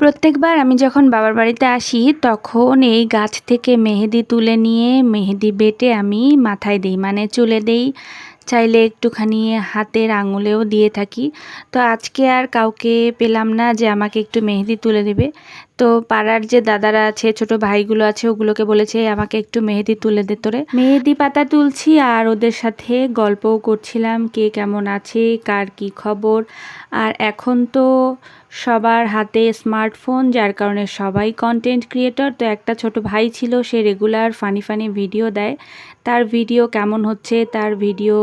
প্রত্যেকবার আমি যখন বাবার বাড়িতে আসি, তখন এই গাছ থেকে মেহেদি তুলে নিয়ে, মেহেদি বেটে আমি মাথায় দিই। মানে চুলে দেই, চাইলে একটুখানি হাতের আঙুলেও দিয়ে থাকি। তো আজকে আর কাউকে পেলাম না যে আমাকে একটু মেহেদি তুলে দেবে। তো পাড়ার যে দাদারা আছে ছোট ভাইগুলো আছে ওগুলোকে বলেছে আমাকে একটু মেহেদি তুলে দে তোরে। মেহেদি পাতা তুলছি আর ওদের সাথে গল্পও করছিলাম কে কেমন আছে কার কি খবর। আর এখন তো সবার হাতে স্মার্টফোন যার কারণে সবাই কন্টেন্ট ক্রিয়েটর তো একটা ছোট ভাই ছিল সে রেগুলার ফানি ফানি ভিডিও দেয়। তার ভিডিও কেমন হচ্ছে তার ভিডিও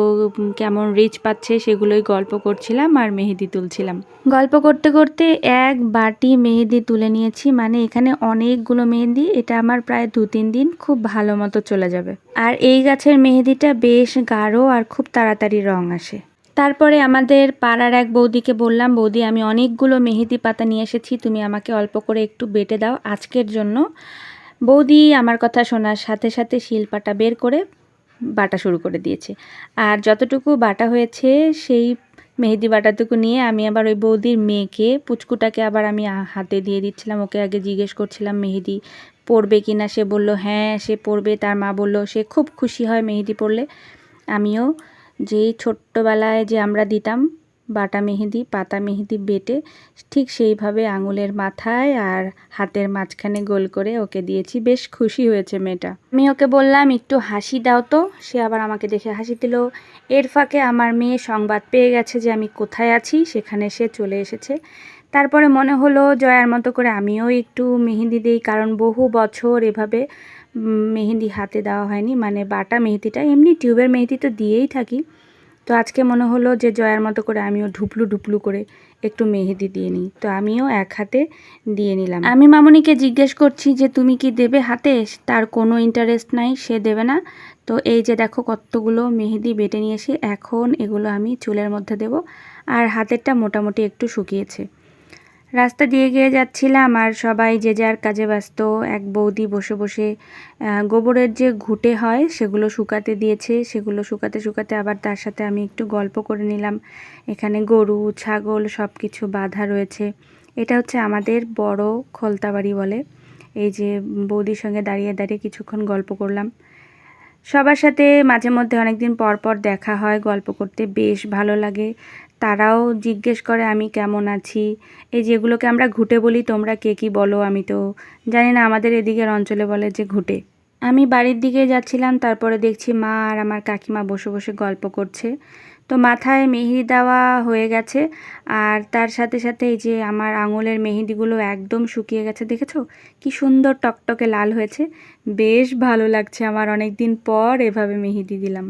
কেমন রিচ পাচ্ছে সেগুলোই গল্প করছিলাম আর মেহেদি তুলছিলাম। গল্প করতে করতে এক বাটি মেহেদি তুলে নিয়েছি। মানে এখানে অনেকগুলো মেহেদি এটা আমার প্রায় দু তিন দিন খুব ভালো মতো চলে যাবে। আর এই গাছের মেহেদিটা বেশ গাঢ় আর খুব তাড়াতাড়ি রং আসে। তারপরে আমাদের পাড়ার এক বৌদিকে বললাম, বৌদি, আমি অনেকগুলো মেহেদি পাতা নিয়ে এসেছি, তুমি আমাকে অল্প করে একটু বেটে দাও আজকের জন্য। বৌদি আমার কথা শোনার সাথে সাথে শিলপাটা বের করে বাটা শুরু করে দিয়েছে। আর যতটুকু বাটা হয়েছে, সেই মেহেদি বাটাটুকু নিয়ে আমি আবার ওই বৌদির মেয়েকে, পুচকুটাকে আবার আমি হাতে দিয়ে দিচ্ছিলাম। ওকে আগে জিজ্ঞেস করছিলাম, মেহেদি পড়বে কি না? সে বলল হ্যাঁ সে পড়বে তার মা বলল, সে খুব খুশি হয় মেহেদি পড়লে আমিও যেই ছোট্টবেলায় যে আমরা দিতাম বাটা মেহেদি, পাতা মেহেদি বেটে ঠিক সেইভাবে আঙুলের মাথায় আর হাতের মাঝখানে গোল করে ওকে দিয়েছি। বেশ খুশি হয়েছে মেয়েটা। আমি ওকে বললাম, একটু হাসি দাও তো। সে আবার আমাকে দেখে হাসি দিল। এর ফাঁকে আমার মেয়ে সংবাদ পেয়ে গেছে যে আমি কোথায় আছি, সেখানে সে চলে এসেছে। তারপরে মনে হলো জয়ার মতো করে আমিও একটু মেহেদি দিই, কারণ বহু বছর এভাবে মেহেদি হাতে দেওয়া হয়নি। মানে বাটা মেহেদিটা, এমনি টিউবের মেহেদি তো দিয়েই থাকি। তো আজকে মনে হলো যে জয়ার মতো করে আমিও ঢুপলু ঢুপলু করে একটু মেহেদি দিয়ে নিই। তো আমিও এক হাতে দিয়ে নিলাম। আমি মামনিকে জিজ্ঞেস করছি যে, তুমি কি দেবে হাতে? তার কোনো ইন্টারেস্ট নাই, সে দেবে না। তো এই যে দেখো কতগুলো মেহেদি বেটে নিয়ে এসে এখন এগুলো আমি চুলের মধ্যে দেব। আর হাতেরটা মোটামুটি একটু শুকিয়েছে। রাস্তা দিয়ে গিয়ে যাচ্ছিলাম আর সবাই যে যার কাজে ব্যস্ত, এক বৌদি বসে বসে গোবরের যে ঘুটে হয় সেগুলো শুকাতে দিয়েছে। সেগুলো শুকাতে শুকাতে আবার তার সাথে আমি একটু গল্প করে নিলাম। এখানে গরু, ছাগল সব কিছু বাধা রয়েছে। এটা হচ্ছে আমাদের বড় খোলতাবাড়ি বলে। এই যে বৌদির সঙ্গে দাঁড়িয়ে দাঁড়িয়ে কিছুক্ষণ গল্প করলাম। সবার সাথে মাঝে মধ্যে অনেকদিন পর পর দেখা হয়, গল্প করতে বেশ ভালো লাগে। তারাও জিজ্ঞেস করে, আমি কেমন আছি? এই যেগুলোকে আমরা ঘুটে বলি, তোমরা কে কী বলো? আমি তো জানি না, আমাদের এদিকের অঞ্চলে বলে যে ঘুটে। আমি বাড়ির দিকে যাচ্ছিলাম, তারপরে দেখছি মা আর আমার কাকিমা বসে বসে গল্প করছে। তো মাথায় মেহেদি দেওয়া হয়ে গেছে, আর তার সাথে সাথে এই যে আমার আঙুলের মেহেদিগুলো একদম শুকিয়ে গেছে, দেখেছ? কি সুন্দর টকটকে লাল হয়েছে। বেশ ভালো লাগছে আমার অনেক দিন পর এভাবে মেহেদি দিলাম।